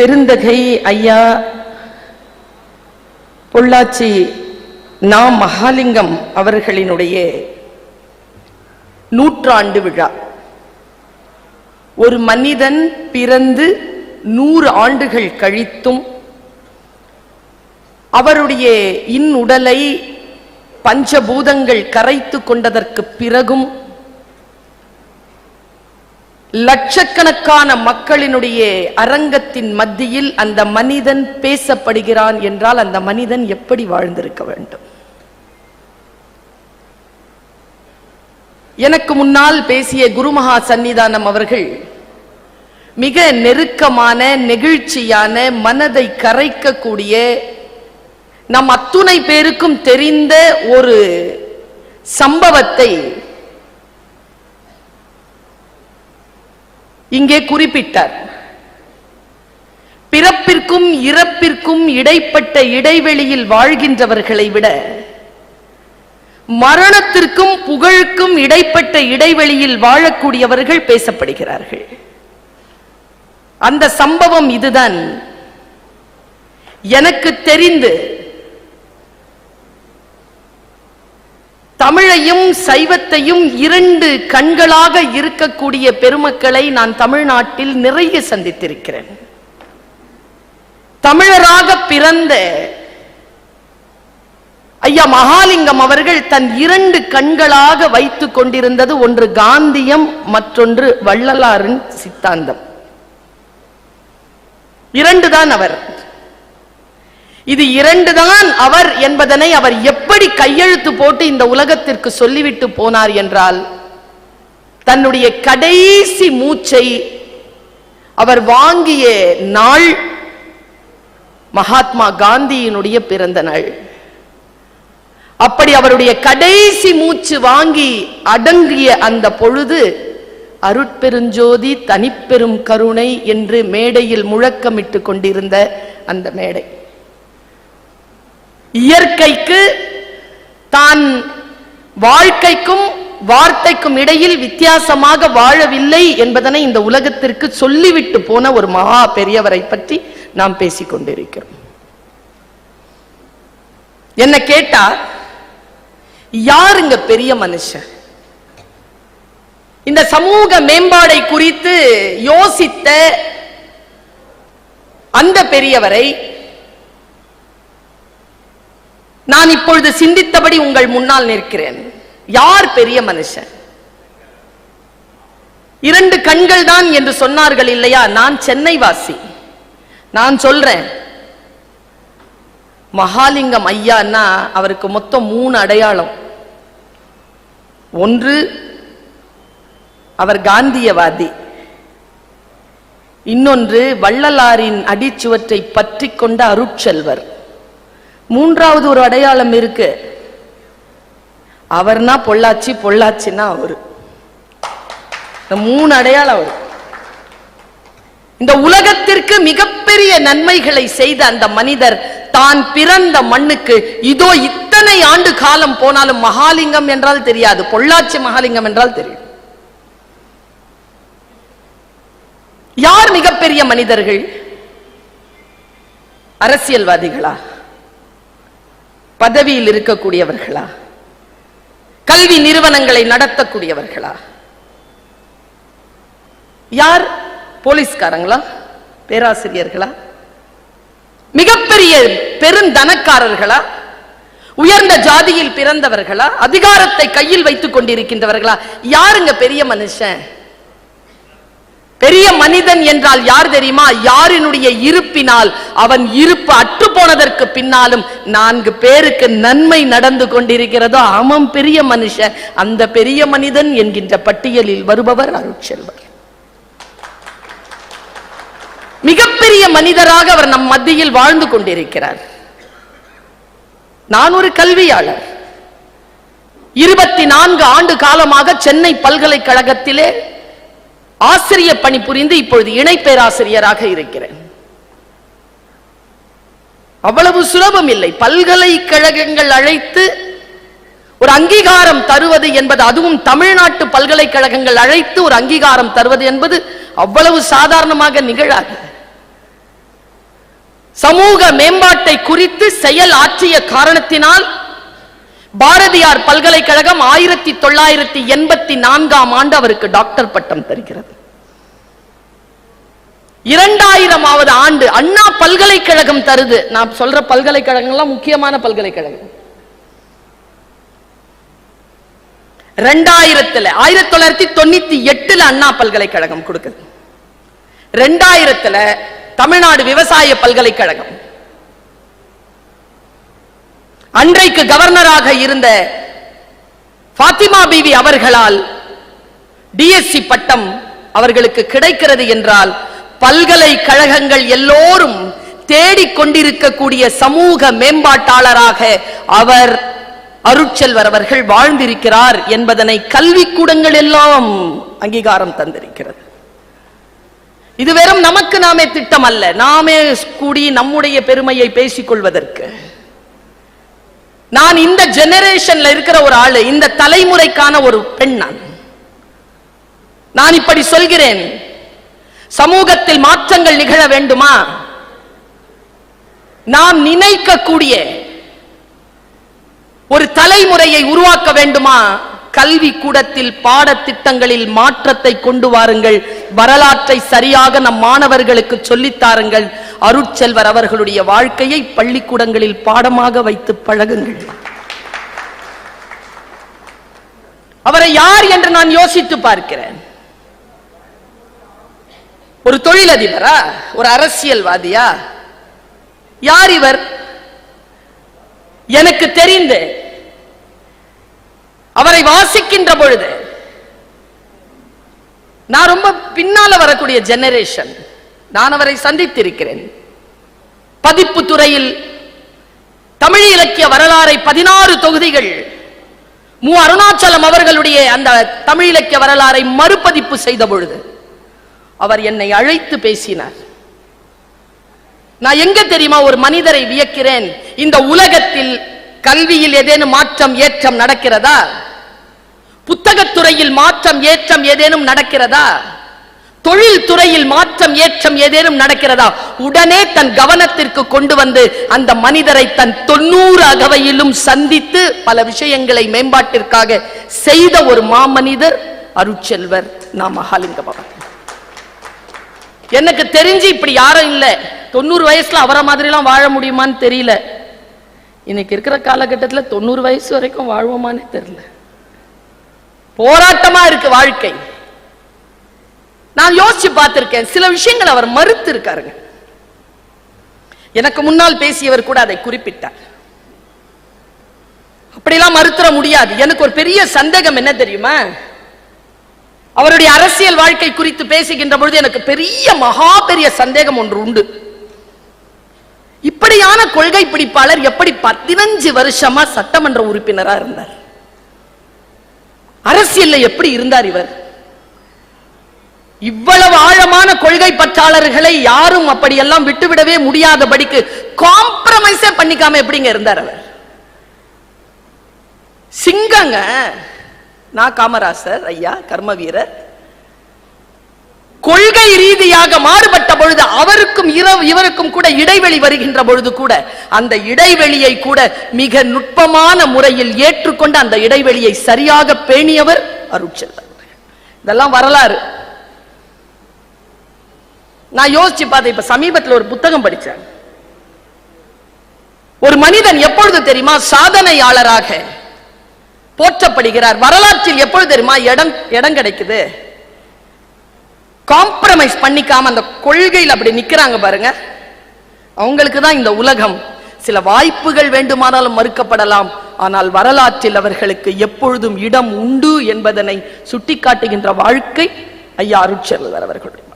பெருந்தகை ஐயா. பொள்ளாச்சி நா மகாலிங்கம் அவர்களினுடைய நூற்றாண்டு விழா. ஒரு மனிதன் பிறந்து நூறு ஆண்டுகள் கழித்தும் அவருடைய இன்னுடலை பஞ்சபூதங்கள் கரைத்து கொண்டதற்கு பிறகும் லட்சக்கணக்கான மக்களினுடைய அரங்கத்தின் மத்தியில் அந்த மனிதன் பேசப்படுகிறான் என்றால் அந்த மனிதன் எப்படி வாழ்ந்திருக்க வேண்டும்? எனக்கு முன்னால் பேசிய குருமகா சன்னிதானம் அவர்கள் மிக நெருக்கமான நெகிழ்ச்சியான மனதை கரைக்கக்கூடிய நம் அத்துணை பேருக்கும் தெரிந்த ஒரு சம்பவத்தை இங்கே குறிப்பிட்டார். பிறப்பிற்கும் இறப்பிற்கும் இடைப்பட்ட இடைவெளியில் வாழ்கின்றவர்களை விட மரணத்திற்கும் புகழுக்கும் இடைப்பட்ட இடைவெளியில் வாழக்கூடியவர்கள் பேசப்படுகிறார்கள். அந்த சம்பவம் இதுதான். எனக்கு தெரிந்து தமிழையும் சைவத்தையும் இரண்டு கண்களாக இருக்கக்கூடிய பெருமக்களை நான் தமிழ்நாட்டில் நிறைய சந்தித்திருக்கிறேன். தமிழராக பிறந்த ஐயா மகாலிங்கம் அவர்கள் தன் இரண்டு கண்களாக வைத்துக் கொண்டிருந்தது ஒன்று காந்தியம் மற்றொன்று வள்ளலாரின் சித்தாந்தம். இரண்டு தான் அவர். இது இரண்டு தான் அவர் என்பதனை அவர் எப்படி கையெழுத்து போட்டு இந்த உலகத்திற்கு சொல்லிவிட்டு போனார் என்றால் தன்னுடைய கடைசி மூச்சை அவர் வாங்கிய நாள் மகாத்மா காந்தியினுடைய பிறந்த நாள். அப்படி அவருடைய கடைசி மூச்சு வாங்கி அடங்கிய அந்த பொழுது அருட்பெருஞ்சோதி தனிப்பெரும் கருணை என்று மேடையில் முழக்கமிட்டு கொண்டிருந்த அந்த மேடை. இயற்கைக்கு தான் வாழ்க்கைக்கும் வார்த்தைக்கும் இடையில் வித்தியாசமாக வாழவில்லை என்பதனை இந்த உலகத்திற்கு சொல்லிவிட்டு போன ஒரு மகா பெரியவரை பற்றி நாம் பேசிக் கொண்டிருக்கிறோம். என்ன கேட்டா யாருங்க பெரிய மனுஷன்? இந்த சமூக மேம்பாடை குறித்து யோசித்த அந்த பெரியவரை நான் இப்பொழுது சிந்தித்தபடி உங்கள் முன்னால் நிற்கிறேன். யார் பெரிய மனுஷன்? இரண்டு கண்கள் தான் என்று சொன்னார்கள் இல்லையா? நான் சென்னை வாசி நான் சொல்றேன் மகாலிங்கம் ஐயான்னா அவருக்கு மொத்தம் மூணு அடையாளம். ஒன்று அவர் காந்தியவாதி. இன்னொன்று வள்ளலாரின் அடிச்சுவற்றை பற்றி கொண்ட அருட்செல்வர். மூன்றாவது ஒரு அடையாளம் இருக்கு. அவர்னா பொள்ளாச்சி பொள்ளாச்சின்னா அவரு. இந்த மூணு அடையாளம் அவரு. இந்த உலகத்திற்கு மிகப்பெரிய நன்மைகளை செய்த அந்த மனிதர் தான் பிறந்த மண்ணுக்கு இதோ இத்தனை ஆண்டு காலம் போனாலும் மகாலிங்கம் என்றால் தெரியாது பொள்ளாச்சி மகாலிங்கம் என்றால் தெரியும். யார் மிகப்பெரிய மனிதர்கள்? அரசியல்வாதிகளா? பதவியில் இருக்கக்கூடியவர்களா? கல்வி நிறுவனங்களை நடத்தக்கூடியவர்களா? யார்? போலீஸ்காரங்களா? பேராசிரியர்களா? மிகப்பெரிய பெருந்தனக்காரர்களா? உயர்ந்த ஜாதியில் பிறந்தவர்களா? அதிகாரத்தை கையில் வைத்துக் கொண்டிருக்கின்றவர்களா? யாருங்க பெரிய மனுஷன்? பெரிய மனிதன் என்றால் யார் தெரியுமா? யாரினுடைய இருப்பினால் அவன் இருப்பு அற்று போனதற்கு பின்னாலும் நான்கு பேருக்கு நன்மை நடந்து கொண்டிருக்கிறதோ அவன் பெரிய மனுஷன். அந்த பெரிய மனிதன் என்கின்ற பட்டியலில் வருபவர் அருட்செல்வர். மிகப்பெரிய மனிதராக அவர் நம் மத்தியில் வாழ்ந்து கொண்டிருக்கிறார். நான் ஒரு கல்வியாளர். இருபத்தி நான்கு ஆண்டு காலமாக சென்னை பல்கலைக்கழகத்திலே ஆசிரிய பணி புரிந்து இப்பொழுது இணை பேராசிரியராக இருக்கிறேன். அவ்வளவு சுலபம் இல்லை. பல்கலைக்கழகங்கள் அழைத்து ஒரு அங்கீகாரம் தருவது என்பது அதுவும் தமிழ்நாட்டு பல்கலைக்கழகங்கள் அழைத்து ஒரு அங்கீகாரம் தருவது என்பது அவ்வளவு சாதாரணமாக நிகழாது. சமூக மேம்பாட்டை குறித்து செயல் ஆற்றிய காரணத்தினால் பாரதியார் பல்கலைக்கழகம் ஆயிரத்தி தொள்ளாயிரத்தி எண்பத்தி நான்காம் ஆண்டு அவருக்கு டாக்டர் பட்டம் தருகிறது. இரண்டாயிரமாவது ஆண்டு அண்ணா பல்கலைக்கழகம் தருது. நான் சொல்ற பல்கலைக்கழகங்கள்லாம் முக்கியமான பல்கலைக்கழகம். ரெண்டாயிரத்துல ஆயிரத்தி தொள்ளாயிரத்தி தொண்ணூத்தி எட்டுல அண்ணா பல்கலைக்கழகம் கொடுக்குது. ரெண்டாயிரத்துல தமிழ்நாடு விவசாய பல்கலைக்கழகம். அன்றைக்கு கவர்னராக இருந்த பாத்திமா பிவி அவர்களால் டிஎஸ்சி பட்டம் அவர்களுக்கு கிடைக்கிறது என்றால் பல்கலைக்கழகங்கள் எல்லோரும் தேடிக்கொண்டிருக்கக்கூடிய சமூக மேம்பாட்டாளராக அவர் அருட்செல்வர் அவர்கள் வாழ்ந்திருக்கிறார் என்பதனை கல்விக்கூடங்கள் எல்லாம் அங்கீகாரம் தந்திருக்கிறது. இது வெறும் நமக்கு நாமே திட்டம் அல்ல நாமே கூடி நம்முடைய பெருமையை பேசிக் கொள்வதற்கு. நான் இந்த ஜெனரேஷன்ல இருக்கிற ஒரு ஆளு இந்த தலைமுறைக்கான ஒரு பெண் நான். நான் இப்படி சொல்கிறேன். சமூகத்தில் மாற்றங்கள் நிகழ வேண்டுமா? நாம் நினைக்கக்கூடிய ஒரு தலைமுறையை உருவாக்க வேண்டுமா? கல்வி கூடத்தில் பாடத்திட்டங்களில் மாற்றத்தை கொண்டு வாருங்கள். வரலாற்றை சரியாக நம் மாணவர்களுக்கு சொல்லித்தாருங்கள் அருட்செல்வர் அவர்களுடைய வாழ்க்கையை பள்ளிக்கூடங்களில் பாடமாக வைத்து பழகுங்கள். அவரை யார் என்று நான் யோசித்து பார்க்கிறேன். ஒரு தொழிலதிபரா? ஒரு அரசியல்வாதியா? யார் இவர்? எனக்கு தெரிந்து அவரை வாசிக்கின்ற பொழுது நான் ரொம்ப பின்னால வரக்கூடிய ஜெனரேஷன் நான் அவரை சந்தித்திருக்கிறேன். பதிப்பு துறையில் தமிழ் இலக்கிய வரலாறை பதினாறு தொகுதிகள். மு. அருணாச்சலம் அவர்களுடைய அந்த தமிழ் இலக்கிய வரலாறை மறுபதிப்பு செய்த பொழுது அவர் என்னை அழைத்து பேசினார். நான் எங்க தெரியுமா ஒரு மனிதரை வியக்கிறேன்? இந்த உலகத்தில் கல்வியில் ஏதேனும் மாற்றம் ஏற்றம் நடக்கிறதா? புத்தகத்துறையில் மாற்றம் ஏற்றம் ஏதேனும் நடக்கிறதா? தொழில் துறையில் மாற்றம் ஏற்றம் ஏதேனும் நடக்கிறதா? உடனே தன் கவனத்திற்கு கொண்டு வந்து அந்த மனிதரை தன் தொண்ணூறு அகவையிலும் சந்தித்து பல விஷயங்களை மேம்பாட்டிற்காக செய்த ஒரு மாமனிதர் அருட்செல்வர் நான் மகாலிங்கம் அவர்கள் எனக்கு தெரிஞ்சு இப்படி யாரும் இல்ல. தொண்ணூறு வயசுல அவரை மாதிரிலாம் வாழ முடியுமான்னு தெரியல. இன்னைக்கு இருக்கிற காலகட்டத்துல தொண்ணூறு வயசு வரைக்கும் வாழ்வோமான்னு தெரியல. போராட்டமா இருக்கு வாழ்க்கை. நான் யோசிச்சு பார்த்திருக்கேன். சில விஷயங்கள் அவர் மறுத்து இருக்காருங்க எனக்கு முன்னால் பேசியவர் கூட அதை குறிப்பிட்டார். அப்படிலாம் மறுத்துற முடியாது. எனக்கு ஒரு பெரிய சந்தேகம் என்ன தெரியுமா? அவருடைய அரசியல் வாழ்க்கை குறித்து பேசுகின்ற பொழுது எனக்கு பெரிய மகா பெரிய சந்தேகம் ஒன்று உண்டு. இப்படியான கொள்கை பிடிப்பாளர் எப்படி பதினஞ்சு வருஷமா சட்டமன்ற உறுப்பினரா இருந்தார்? அரசியல்ல எப்படி இருந்தார் இவர்? இவ்வளவு ஆழமான கொள்கை பற்றாளர்களை யாரும் அப்படியெல்லாம் விட்டுவிடவே முடியாதபடிக்கு காம்ப்ரமைஸே பண்ணிக்காம எப்படிங்க இருந்தார் அவர்? சிங்கங்க. நான் காமராசர் ஐயா கர்ம வீரர் கொள்கை ரீதியாக மாறுபட்ட பொழுது அவருக்கும் இரவு இவருக்கும் கூட இடைவெளி வருகின்ற பொழுது கூட அந்த இடைவெளியை கூட மிக நுட்பமான முறையில் ஏற்றுக்கொண்டு அந்த இடைவெளியை சரியாக பேணியவர் அருட்செல்வர் இதெல்லாம் வரலாறு. நான் யோசிச்சு பார்த்தேன் இப்ப சமீபத்தில் ஒரு புத்தகம் படிச்சேன். ஒரு மனிதன் எப்பொழுது தெரியுமா சாதனையாளராக போற்றப்படுகிறார்? வரலாற்றில் எப்பொழுது தெரியுமா இடம் இடம் கிடைக்குது? காம்ப்ரமைஸ் பண்ணிக்காம அந்த கொள்கையில் அப்படி நிக்கிறாங்க பாருங்க. அவங்களுக்கு தான் இந்த உலகம். சில வாய்ப்புகள் வேண்டுமானாலும் மறுக்கப்படலாம். ஆனால் வரலாற்றில் அவர்களுக்கு எப்பொழுதும் இடம் உண்டு என்பதனை சுட்டிக்காட்டுகின்ற வாழ்க்கை ஐயா அருட்செல்வர் அவர்களுடைய